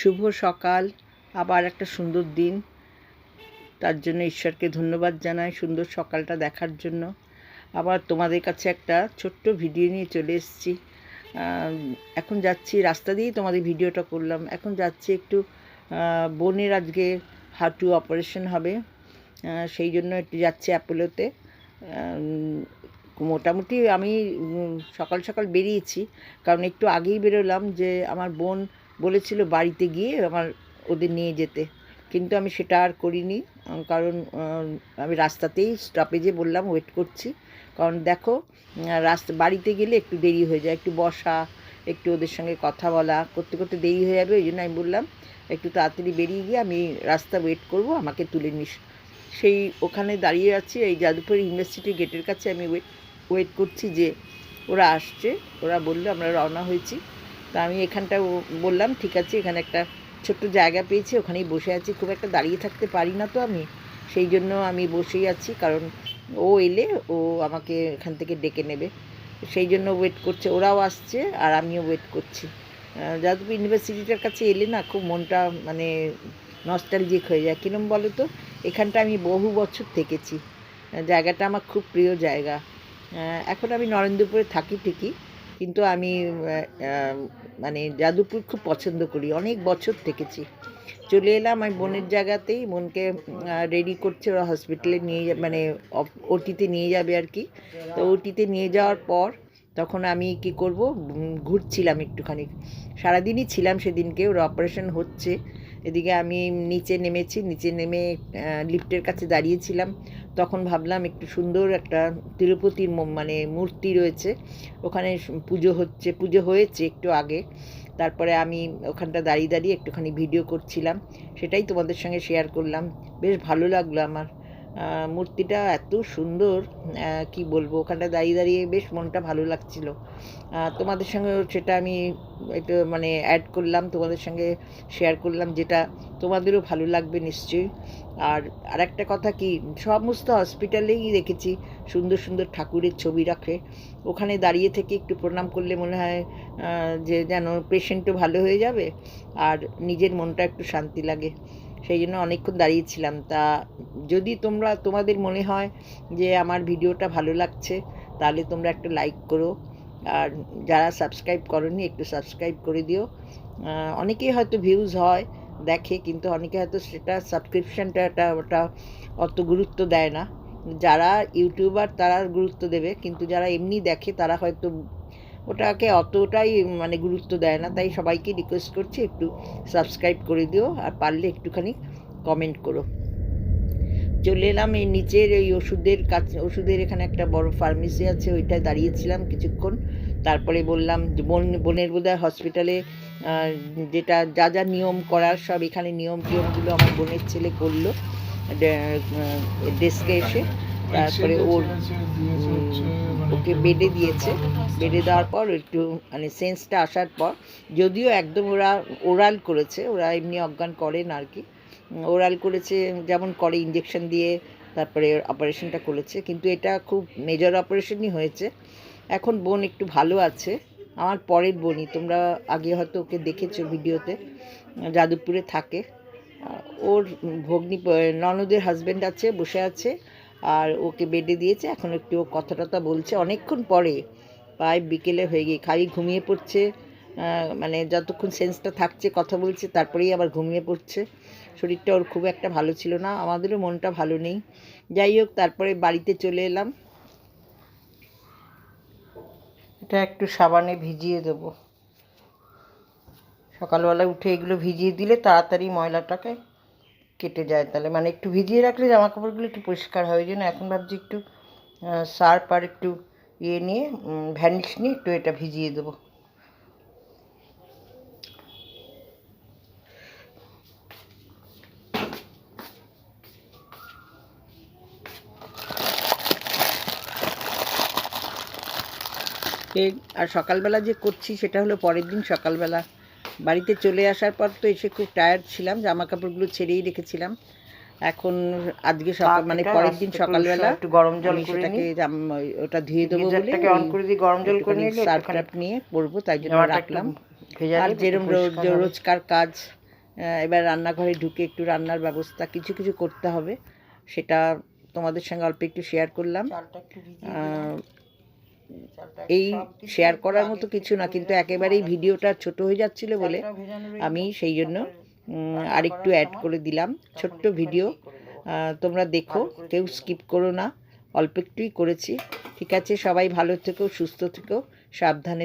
শুভ সকাল, আবার একটা সুন্দর দিন। তার জন্য ঈশ্বরকে ধন্যবাদ জানাই সুন্দর সকালটা দেখার জন্য। আবার তোমাদের কাছে একটা ছোট্ট ভিডিও নিয়ে চলে এসেছি। এখন যাচ্ছি, রাস্তা দিয়েই তোমাদের ভিডিওটা করলাম। এখন যাচ্ছি একটু বোনের আজকে হাঁটু অপারেশন হবে। সেই জন্য একটু যাচ্ছি অ্যাপোলোতে। মোটামুটি আমি সকাল সকাল বেরিয়েছি। কারণ একটু আগেই বেরোলাম যে আমার বোন বলেছিল বাড়িতে গিয়ে আমার ওদের নিয়ে যেতে। কিন্তু আমি সেটা আর করিনি কারণ আমি রাস্তাতেই স্টপেজে বললাম ওয়েট করছি। কারণ দেখো রাস্তা, বাড়িতে গেলে একটু দেরি হয়ে যায়, একটু বসা, একটু ওদের সঙ্গে কথা বলা, করতে করতে দেরি হয়ে যাবে, ওই জন্য আমি বললাম, একটু তাড়াতাড়ি বেরিয়ে গিয়ে আমি রাস্তা ওয়েট করব, আমাকে তুলে নিস। সেই ওখানে দাঁড়িয়ে আছি, এই যাদবপুর ইউনিভার্সিটি গেটের কাছে আমি ওয়েট ওয়েট করছি যে ওরা আসছে। ওরা বলল, আমরা রওনা হয়েছি। তা আমি এখানটা বললাম, ঠিক আছে, এখানে একটা ছোট্ট জায়গা পেয়েছি, ওখানেই বসে আছি, খুব একটা দাঁড়িয়ে থাকতে পারি না তো আমি। সেই জন্য আমি বসেই আছি, কারণ ও এলে ও আমাকে এখান থেকে ডেকে নেবে। সেই জন্য ওয়েট করছে, ওরাও আসছে আর আমিও ওয়েট করছি। যাদবপুর ইউনিভার্সিটিটার কাছে এলে না খুব মনটা মানে নস্টালজিক হয়ে যায়। কিরম বলো তো? এখানটা আমি বহু বছর থেকেছি। জায়গাটা আমার খুব প্রিয় জায়গা। এখন আমি নরেন্দ্রপুরে থাকি ঠিকই। কিন্তু আমি মানে যাদবপুর খুব পছন্দ করি, অনেক বছর থেকেছি। চলে এলাম আমি বোনের জায়গাতেই, বোনকে রেডি করছে, ওরা হসপিটালে নিয়ে মানে ওটিতে নিয়ে যাবে আর কি। তো ওটিতে নিয়ে যাওয়ার পর তখন আমি কি করব ঘুরছিলাম একটুখানি। সারাদিনই ছিলাম সেদিনকে, ওর অপারেশন হচ্ছে। এদিকে আমি নিচে নেমেছি, নিচে নেমে লিফটের কাছে দাঁড়িয়েছিলাম। তখন ভাবলাম একটু সুন্দর একটা তিরুপতির মানে মূর্তি রয়েছে। ওখানে পুজো হচ্ছে, পুজো হয়েছে একটু আগে। তারপরে আমি ওখানটা দাঁড়িয়ে দাঁড়িয়ে একটুখানি ভিডিও করছিলাম। সেটাই তোমাদের সঙ্গে শেয়ার করলাম। বেশ ভালো লাগল আমার। মূর্তিটা এত সুন্দর কি বলব, ওখানটা দাঁড়িয়ে দাঁড়িয়ে বেশ মনটা ভালো লাগছিল। তোমাদের সঙ্গে সেটা আমি একটু মানে অ্যাড করলাম, তোমাদের সঙ্গে শেয়ার করলাম, যেটা তোমাদেরও ভালো লাগবে নিশ্চয়ই। আর আর একটা কথা কি, সমস্ত হসপিটালেই দেখেছি, সুন্দর সুন্দর ঠাকুরের ছবি রাখে। ওখানে দাঁড়িয়ে থেকে একটু প্রণাম করলে মনে হয় যে যেন পেশেন্টও ভালো হয়ে যাবে, আর নিজের মনটা একটু শান্তি লাগে। সেই জন্য অনেকক্ষণ দাঁড়িয়েছিলাম। তা যদি তোমরা, তোমাদের মনে হয় যে আমার ভিডিওটা ভালো লাগছে, তাহলে তোমরা একটা লাইক করো। আর যারা সাবস্ক্রাইব করনি, একটু সাবস্ক্রাইব করে দিও। অনেকেই হয়তো ভিউজ হয়, দেখে, কিন্তু অনেকে হয়তো সেটা সাবস্ক্রিপশানটা ওটা ওটা অত গুরুত্ব দেয় না। যারা ইউটিউবার তারা গুরুত্ব দেবে। কিন্তু যারা এমনি দেখে, তারা হয়তো ওটাকে অতটাই মানে গুরুত্ব দেয় না। তাই সবাইকে রিকোয়েস্ট করছি একটু সাবস্ক্রাইব করে দিও আর পারলে একটুখানি কমেন্ট করো। চলে এলাম এই নিচের এই ওষুধের কাছে ওষুধের এখানে একটা বড় ফার্মেসি আছে ওইটায় দাঁড়িয়েছিলাম কিছুক্ষণ। তারপরে বললাম বোন বোনের বোধহয় হসপিটালে যেটা যা যা নিয়ম করার সব এখানে নিয়ম টিয়মগুলো আমার বোনের ছেলে করল। ডেস্কে এসে। তারপরে ওর ওকে বেডে দিয়েছে। বেডে দেওয়ার পর একটু মানে সেন্সটা আসার পর, যদিও একদম ওরা ওরাল করেছে, ওরা এমনি অজ্ঞান করেন আর কি। ওরাল করেছে, যেমন করে ইঞ্জেকশন দিয়ে তারপরে অপারেশনটা করেছে, কিন্তু এটা খুব মেজর অপারেশনই হয়েছে। এখন বোন একটু ভালো আছে। আমার পরের বোনই, তোমরা আগে হয়তো ওকে দেখেছ ভিডিওতে, যাদবপুরে থাকে। ওর ভগ্নি, ননদের হাজব্যান্ড আছে, বসে আছে। আর ওকে বেডে দিয়েছে। এখন একটু ও কথা টথা বলছে। অনেকক্ষণ পরে প্রায় বিকেলে হয়ে গিয়ে খালি ঘুমিয়ে পড়ছে। মানে যতক্ষণ সেন্সটা থাকছে, কথা বলছে, তারপরেই আবার ঘুমিয়ে পড়ছে। শরীরটা ওর খুব একটা ভালো ছিল না। আমাদেরও মনটা ভালো নেই। যাই হোক, তারপরে বাড়িতে চলে এলাম। এটা একটু সাবানে ভিজিয়ে দেবো। সকালবেলা উঠে এগুলো ভিজিয়ে দিলে তাড়াতাড়ি ময়লাটাকে কেটে যায় তাহলে। মানে একটু ভিজিয়ে রাখলে জামা কাপড়গুলো একটু পরিষ্কার হয়, ওই জন্য এখন ভাবছি একটু সার্প আর একটু ইয়ে নিয়ে ভ্যানিশ নিয়ে একটু এটা ভিজিয়ে দেবো। আর সকালবেলা যে করছি সেটা হলো পরের দিন সকালবেলা। বাড়িতে চলে আসার পর তো এসে খুব টায়ার্ড ছিলাম জামা কাপড়গুলো ছেড়েই রেখেছিলাম। এখন আজকে সকাল মানে পরের দিন সকালবেলা একটু গরম জল করে সেটাকে ওটা ধুয়ে দেবো বলে অন করে দিয়ে গরম জল করে সার্ফ একটুখানি টার্ফ নিয়ে পরবো তাই জন্য রাখলাম। আর যেরম। রোজকার কাজ এবার রান্নাঘরে ঢুকে একটু রান্নার ব্যবস্থা কিছু কিছু করতে হবে সেটা তোমাদের সঙ্গে অল্প একটু শেয়ার করলাম। এই শেয়ার করার মতো কিছু না কিন্তু একেবারেই ভিডিওটা ছোট হয়ে যাচ্ছিল বলে। আমি সেই জন্য আরেকটু অ্যাড করে দিলাম। ছোট্ট ভিডিও তোমরা দেখো কেউ স্কিপ করো না অল্প একটুই করেছি। ঠিক আছে সবাই ভালো থেকো সুস্থ থেকো সাবধানে